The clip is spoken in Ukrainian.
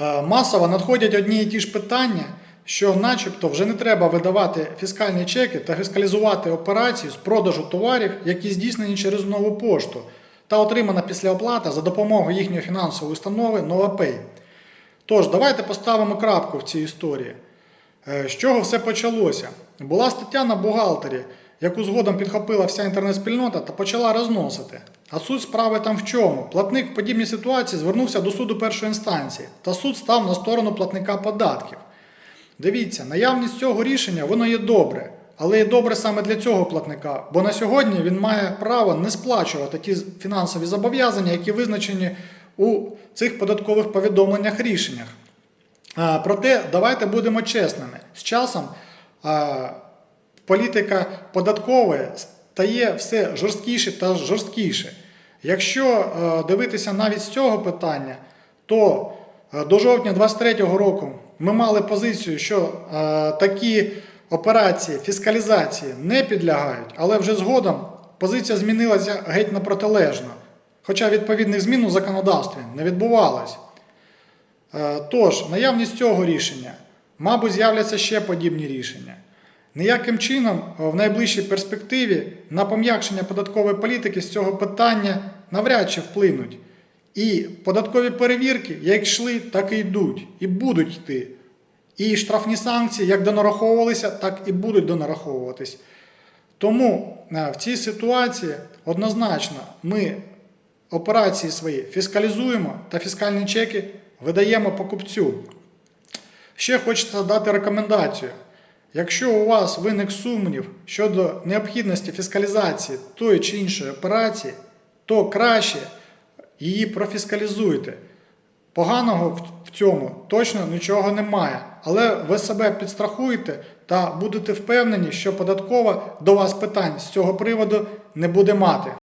Е, Масово надходять одні і ті ж питання, що начебто вже не треба видавати фіскальні чеки та фіскалізувати операції з продажу товарів, які здійснені через нову пошту та отримана після оплата за допомогою їхньої фінансової установи NovaPay. Тож, давайте поставимо крапку в цій історії. Е, З чого все почалося? Була стаття на бухгалтері, яку згодом підхопила вся інтернет-спільнота та почала розносити. А суть справи там в чому? Платник в подібній ситуації звернувся до суду першої інстанції, та суд став на сторону платника податків. Дивіться, наявність цього рішення воно є добре, але є добре саме для цього платника, бо на сьогодні він має право не сплачувати ті фінансові зобов'язання, які визначені у цих податкових повідомленнях рішеннях. Проте давайте будемо чесними. З часом політика податкової стає все жорсткіше та жорсткіше. Якщо е, дивитися навіть з цього питання, то е, до жовтня 2023 року ми мали позицію, що е, такі операції фіскалізації не підлягають, але вже згодом позиція змінилася геть на протилежно, хоча відповідних змін у законодавстві не відбувалось. Тож, наявність цього рішення, мабуть, з'являться ще подібні рішення. Ніяким чином е, в найближчій перспективі на пом'якшення податкової політики з цього питання навряд чи вплинуть. І податкові перевірки, як йшли, так і йдуть, і будуть йти. І штрафні санкції як донараховувалися, так і будуть донараховуватись. Тому е, в цій ситуації однозначно ми операції свої фіскалізуємо та фіскальні чеки видаємо покупцю. Ще хочеться дати рекомендацію. Якщо у вас виник сумнів щодо необхідності фіскалізації тої чи іншої операції, то краще її профіскалізуйте. Поганого в- цьому точно нічого немає, але ви себе підстрахуєте та будете впевнені, що податкова до вас питань з цього приводу не буде мати.